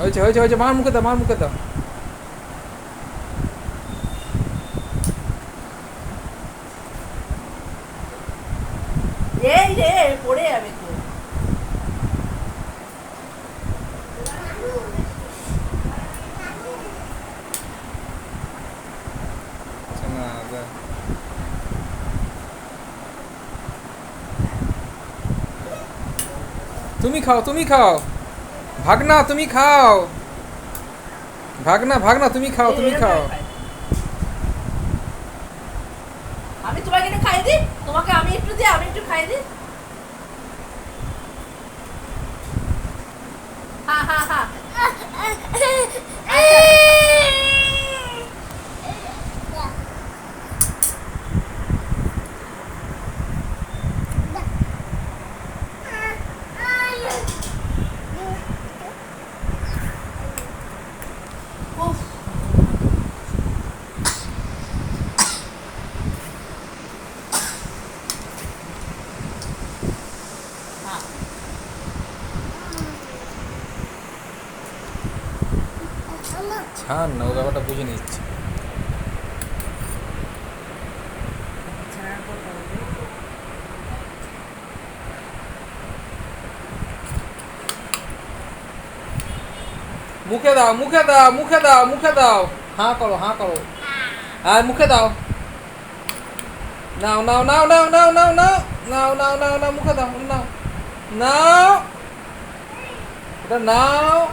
হয়েছে হয়েছে হয়েছে মার মুখে দাও মার মুখে দাও। এই রে পড়ে যাবে তো। আচ্ছা। তুমি খাও তুমি খাও। ভাগনা তুমি খাও। ভাগনা ভাগনা তুমি খাও তুমি খাও। আমি তোমাকে একটু খাইয়ে দিই? তোমাকে আমি একটু দিই আমি একটু খাইয়ে দিই হা হা হা উফ, হ্যাঁ। ছাড় না ও ব্যাপারটা বুঝে নিচ্ছে। মুখে দাও মুখে দাও মুখে দাও মুখে দাও। হাঁ করো হাঁ করো। আর মুখে দাও। নাও নাও নাও নাও নাও নাও নাও। নাও নাও নাও নাও, মুখে দাও, নাও। নাও। এটা নাও।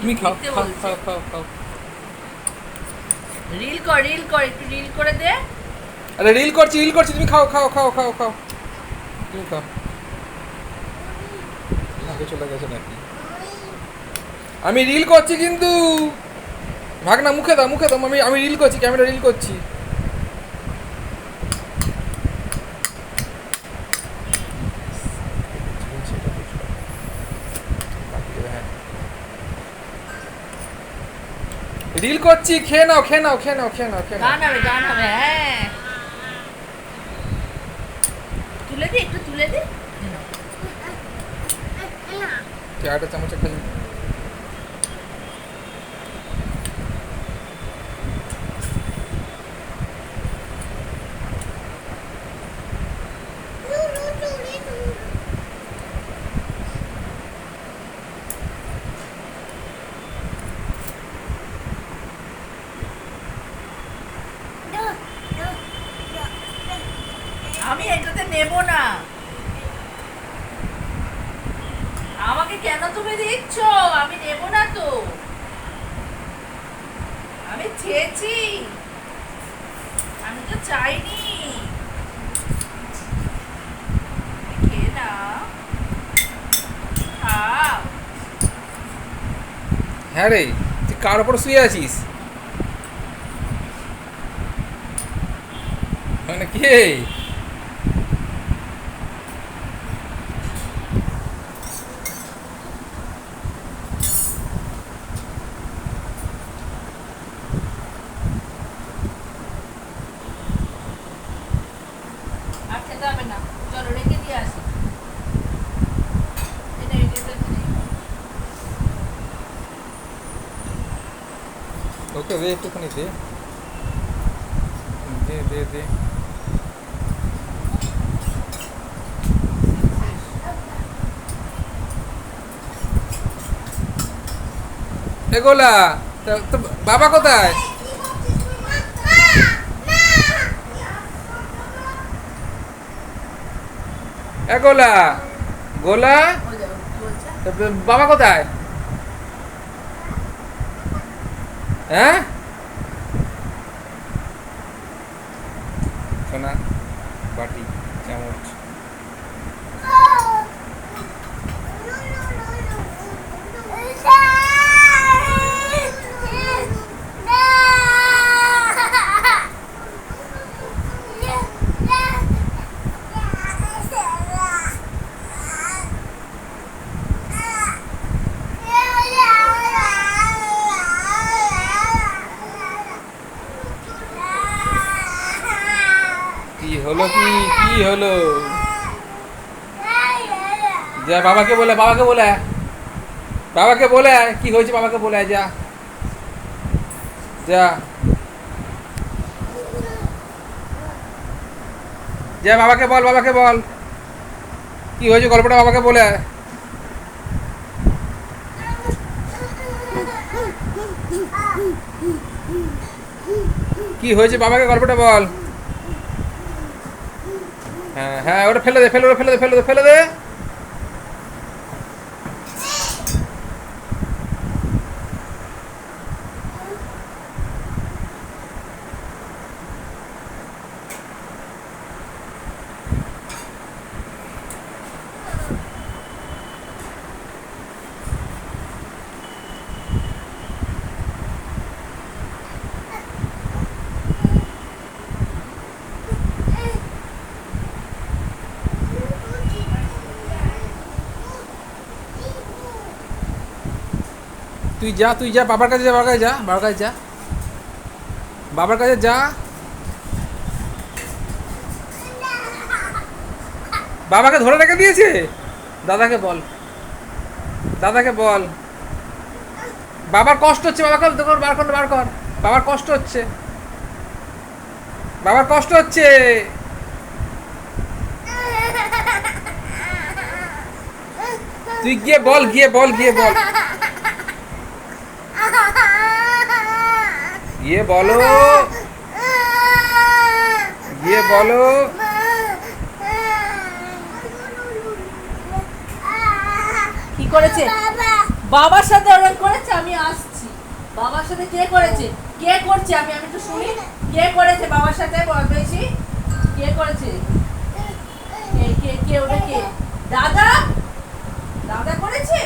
তুমি খাও খাও খাও খাও খাও। রিল কর রিল কর একটু রিল করে দে। আরে রিল করছি রিল করছি তুমি খাও খাও খাও খাও খাও। তুমি খাও। নাকে চলে গেছে নাকি? আমি রিল করছি কিন্তু। ভাগ না মুখে দাও মুখে দাও। আমি আমি রিল করছি ক্যামেরা রিল করছি। রিল করছি খেয়ে নাও খেয়ে নাও খেয়ে নাও খেয়ে নাও খেয়ে নাও। গান হবে গান হবে হ্যাঁ। তুলে দি একটু তুলে দি। চারটা চামচ একটা আমি এটাতে নেব না। আমাকে কেন তুমি দিচ্ছ? আমি নেব না তো। আমি চেয়েছি। আমি তো চাইনি। খেয়ে না হ্যাঁ রে, তুই কার ওপর শুয়ে আছিস? মানে কে আর খেতে হবে না চলো রেখে দিয়ে আসি এটা এটা এটা ওকে দে একটুখানি দে। দে দে দে। এগোলা তো বাবা কোথায়? এগোলা গোলা বাবা কোথায়? 哎？কি হলো কি কি হলো? যা, বাবাকে বলে বাবাকে বলে। বাবাকে বলে, কি হয়েছে বাবাকে বলে, যা। যা। যা, বাবাকে বল বাবাকে বল। কি হয়েছে গল্পটা বাবাকে বলে? কি হয়েছে বাবাকে গল্পটা বল? হ্যাঁ হ্যাঁ ওটা ফেলে দে ফেলে দে ফেলে দে ফেলে দে। ফেলে দে তুই যা তুই যা, বাবার কাছে যা, বাবার কাছে যা, বাবার কাছে যা। বাবার কাছে যা। বাবাকে ধরে রেখে দিয়েছে? দাদাকে বল। দাদাকে বল। বাবার কষ্ট হচ্ছে বাবাকে দেখুন বার কর বার কর। বাবার কষ্ট হচ্ছে। বাবার কষ্ট হচ্ছে। তুই গিয়ে বল গিয়ে বল গিয়ে বল। গিয়ে বলো। গিয়ে বলো। কি করেছে? বাবার সাথে ওরকম করেছে, আমি আসছি। বাবার সাথে কে করেছে? কে করছে? আমি আমি একটু শুনি। কে করেছে বাবার সাথে? বলবেছি কে করেছে? কে কে কে, ওটা কে? দাদা করেছে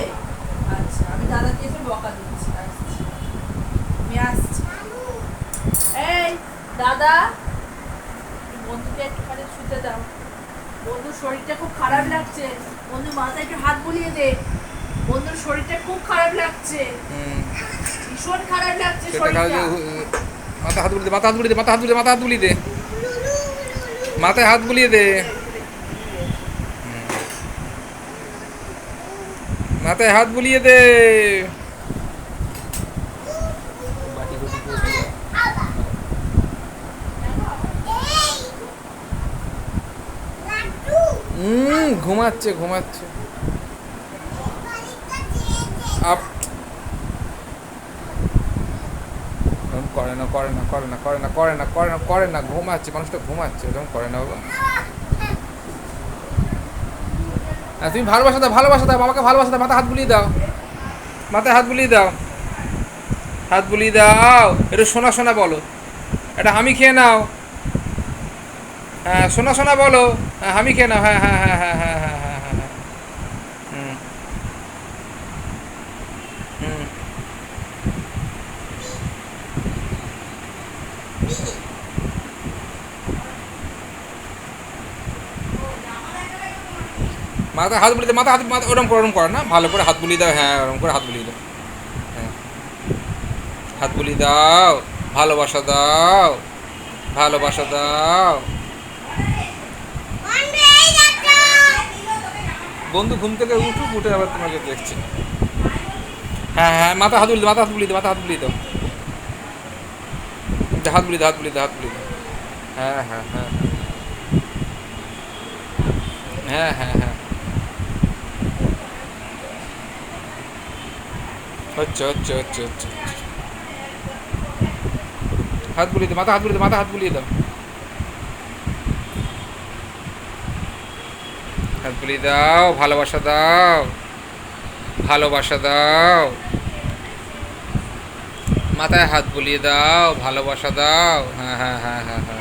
আচ্ছা আমি দাদাকে এসে বকা দিচ্ছি আসছি আমি আসছি এই দাদা বন্ধুকে একটুখানি শুতে দাও। বন্ধুর শরীরটা খুব খারাপ লাগছে। বন্ধু মাথায় একটু হাত বুলিয়ে দে। বন্ধুর শরীরটা খুব খারাপ লাগছে। ভীষণ খারাপ লাগছে শরীরটা। মাথা হাত বুলিয়ে দে মাথা হাত বুলিয়ে দে মাথা হাত বুলিয়ে মাথা হাত বুলিয়ে দে। মাথায় হাত বুলিয়ে দে। মাথায় হাত বুলিয়ে দে হুম ঘুমাচ্ছে ঘুমাচ্ছে। করে না করে না করে না করে না করে না করে না করে না, ঘুমাচ্ছে, মানুষটা ঘুমাচ্ছে, এরকম করে না বাবা। হ্যাঁ তুমি ভালোবাসা দাও ভালোবাসা দাও, বাবাকে ভালোবাসা দাও মাথা হাত বুলিয়ে দাও। মাথায় হাত বুলিয়ে দাও। হাত বুলিয়ে দাও, একটু শোনা শোনা বলো। এটা আমি খেয়ে নাও। হ্যাঁ শোনা শোনা, বলো। হ্যাঁ আমি কেন? হ্যাঁ হ্যাঁ হ্যাঁ হ্যাঁ হ্যাঁ হ্যাঁ হ্যাঁ হ্যাঁ হ্যাঁ। হুম। হুম। মাথা হাত বুলিয়ে মাথা হাত মাথা ওরম করে ওরম করে, না? ভালো করে হাত বুলিয়ে দাও হ্যাঁ ওরম করে হাত বুলিয়ে দাও। হ্যাঁ। হাত বুলিয়ে দাও, ভালোবাসা দাও ভালোবাসা দাও। বন্ধু ঘুম থেকে উঠুক, উঠে আবার তোমাকে দেখছি। হ্যাঁ হ্যাঁ মাথা হাত বুলিয়ে মাথা হাত বুলিয়ে মাথা হাত বুলিয়ে দাও। হাত বুলিয়ে হাত বুলিয়ে হাত বুলিয়ে হ্যাঁ হ্যাঁ হ্যাঁ। হ্যাঁ হ্যাঁ হ্যাঁ। হচ্ছে হচ্ছে হচ্ছে হচ্ছে হচ্ছে। হাত বুলিয়ে দাও, মাথা হাত বুলিয়ে দাও, মাথা হাত বুলিয়ে দাও। হাত বুলিয়ে দাও, ভালোবাসা দাও ভালোবাসা দাও। মাথায় হাত বুলিয়ে দাও, ভালোবাসা দাও। হ্যাঁ হ্যাঁ হ্যাঁ হ্যাঁ হ্যাঁ।